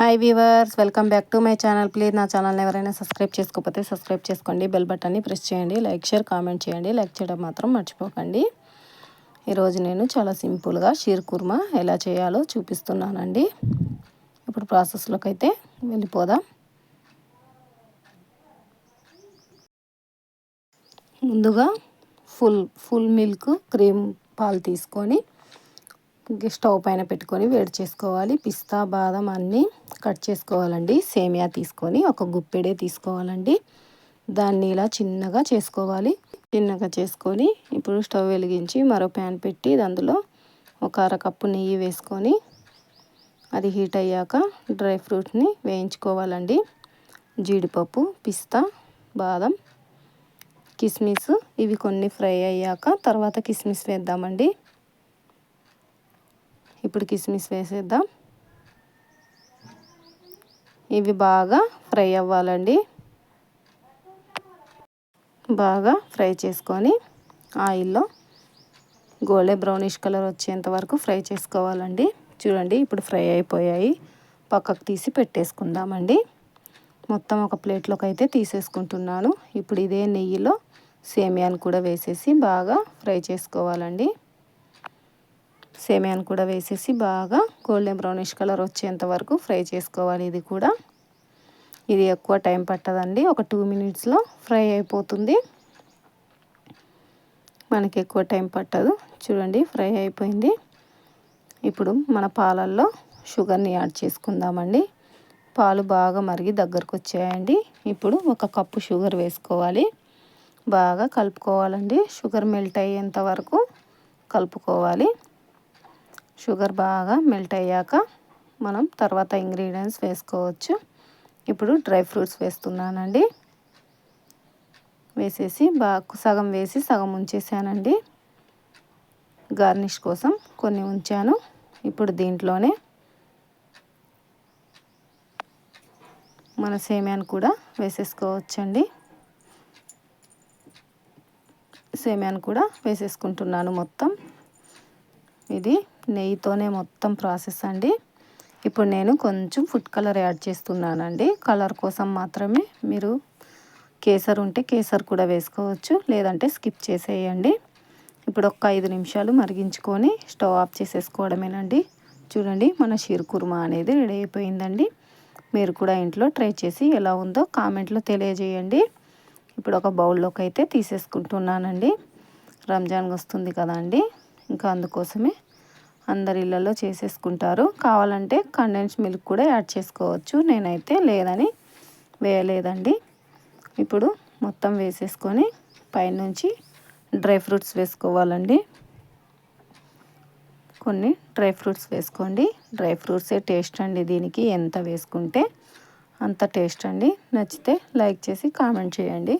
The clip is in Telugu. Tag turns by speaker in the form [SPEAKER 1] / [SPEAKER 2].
[SPEAKER 1] Hi viewers welcome back to my channel please నా ఛానల్ని ఎవరైనా సబ్స్క్రైబ్ చేసుకోకపోతే సబ్స్క్రైబ్ చేసుకోండి. బెల్ బటన్ని ప్రెస్ చేయండి. లైక్ షేర్ కామెంట్ చేయండి. లైక్ చేయడం మాత్రం మర్చిపోకండి. ఈరోజు నేను చాలా సింపుల్గా షీర్ కుర్మా ఎలా చేయాలో చూపిస్తున్నానండి. ఇప్పుడు ప్రాసెస్లోకి అయితే వెళ్ళిపోదాం. ముందుగా ఫుల్ ఫుల్ మిల్క్ క్రీమ్ పాలు తీసుకొని స్టవ్ పైన పెట్టుకొని వేడి చేసుకోవాలి. పిస్తా బాదం అన్నీ కట్ చేసుకోవాలండి. సేమియా తీసుకొని ఒక గుప్పెడే తీసుకోవాలండి. దాన్ని ఇలా చిన్నగా చేసుకోవాలి. చిన్నగా చేసుకొని ఇప్పుడు స్టవ్ వెలిగించి మరో ప్యాన్ పెట్టి అందులో ఒక అరకప్పు నెయ్యి వేసుకొని అది హీట్ అయ్యాక డ్రై ఫ్రూట్ని వేయించుకోవాలండి. జీడిపప్పు పిస్తా బాదం కిస్మిస్ ఇవి కొన్ని ఫ్రై అయ్యాక తర్వాత కిస్మిస్ వేద్దామండి. ఇప్పుడు కిస్మిస్ వేసేద్దాం. ఇవి బాగా ఫ్రై అవ్వాలండి. బాగా ఫ్రై చేసుకొని ఆయిల్లో గోల్డే బ్రౌనిష్ కలర్ వచ్చేంత వరకు ఫ్రై చేసుకోవాలండి. చూడండి ఇప్పుడు ఫ్రై అయిపోయాయి. పక్కకు తీసి పెట్టేసుకుందామండి. మొత్తం ఒక ప్లేట్లోకి అయితే తీసేసుకుంటున్నాను. ఇప్పుడు ఇదే నెయ్యిలో సేమియాను కూడా వేసేసి బాగా ఫ్రై చేసుకోవాలండి. సేమియాను కూడా వేసేసి బాగా గోల్డెన్ బ్రౌనిష్ కలర్ వచ్చేంత వరకు ఫ్రై చేసుకోవాలి ఇది కూడా. ఇది ఎక్కువ టైం పట్టదండి. ఒక టూ మినిట్స్లో ఫ్రై అయిపోతుంది. మనకి ఎక్కువ టైం పట్టదు. చూడండి ఫ్రై అయిపోయింది. ఇప్పుడు మన పాలల్లో షుగర్ని యాడ్ చేసుకుందామండి. పాలు బాగా మరిగి దగ్గరకు వచ్చాయండి. ఇప్పుడు ఒక కప్పు షుగర్ వేసుకోవాలి. బాగా కలుపుకోవాలండి. షుగర్ మెల్ట్ అయ్యేంత వరకు కలుపుకోవాలి. షుగర్ బాగా మెల్ట్ అయ్యాక మనం తర్వాత ఇంగ్రీడియంట్స్ వేసుకోవచ్చు. ఇప్పుడు డ్రై ఫ్రూట్స్ వేస్తున్నానండి. వేసేసి బాగా సగం వేసి సగం ఉంచేసానండి. గార్నిష్ కోసం కొన్ని ఉంచాను. ఇప్పుడు దీంట్లోనే మన సేమ్యాను కూడా వేసేసుకోవచ్చండి. సేమ్యాను కూడా వేసేసుకుంటున్నాను మొత్తం. ఇది నెయ్యితోనే మొత్తం ప్రాసెస్ అండి. ఇప్పుడు నేను కొంచెం ఫుడ్ కలర్ యాడ్ చేస్తున్నానండి. కలర్ కోసం మాత్రమే మీరు కేసర్ ఉంటే కేసర్ కూడా వేసుకోవచ్చు లేదంటే స్కిప్ చేసేయండి. ఇప్పుడు ఒక ఐదు నిమిషాలు మరిగించుకొని స్టవ్ ఆఫ్ చేసేసుకోవడమేనండి. చూడండి మన షీర్ కుర్మా అనేది రెడీ అయిపోయిందండి. మీరు కూడా ఇంట్లో ట్రై చేసి ఎలా ఉందో కామెంట్లో తెలియజేయండి. ఇప్పుడు ఒక బౌల్లోకి అయితే తీసేసుకుంటున్నానండి. రంజాన్ వస్తుంది కదండి. ఇంకా అందుకోసమే అందరి ఇళ్ళల్లో చేసేసుకుంటారు. కావాలంటే కండెన్స్ మిల్క్ కూడా యాడ్ చేసుకోవచ్చు. నేనైతే లేదని వేయలేదండి. ఇప్పుడు మొత్తం వేసేసుకొని పైనుంచి డ్రై ఫ్రూట్స్ వేసుకోవాలండి. కొన్ని డ్రై ఫ్రూట్స్ వేసుకోండి. డ్రై ఫ్రూట్సే టేస్ట్ అండి దీనికి. ఎంత వేసుకుంటే అంత టేస్ట్ అండి. నచ్చితే లైక్ చేసి కామెంట్ చేయండి.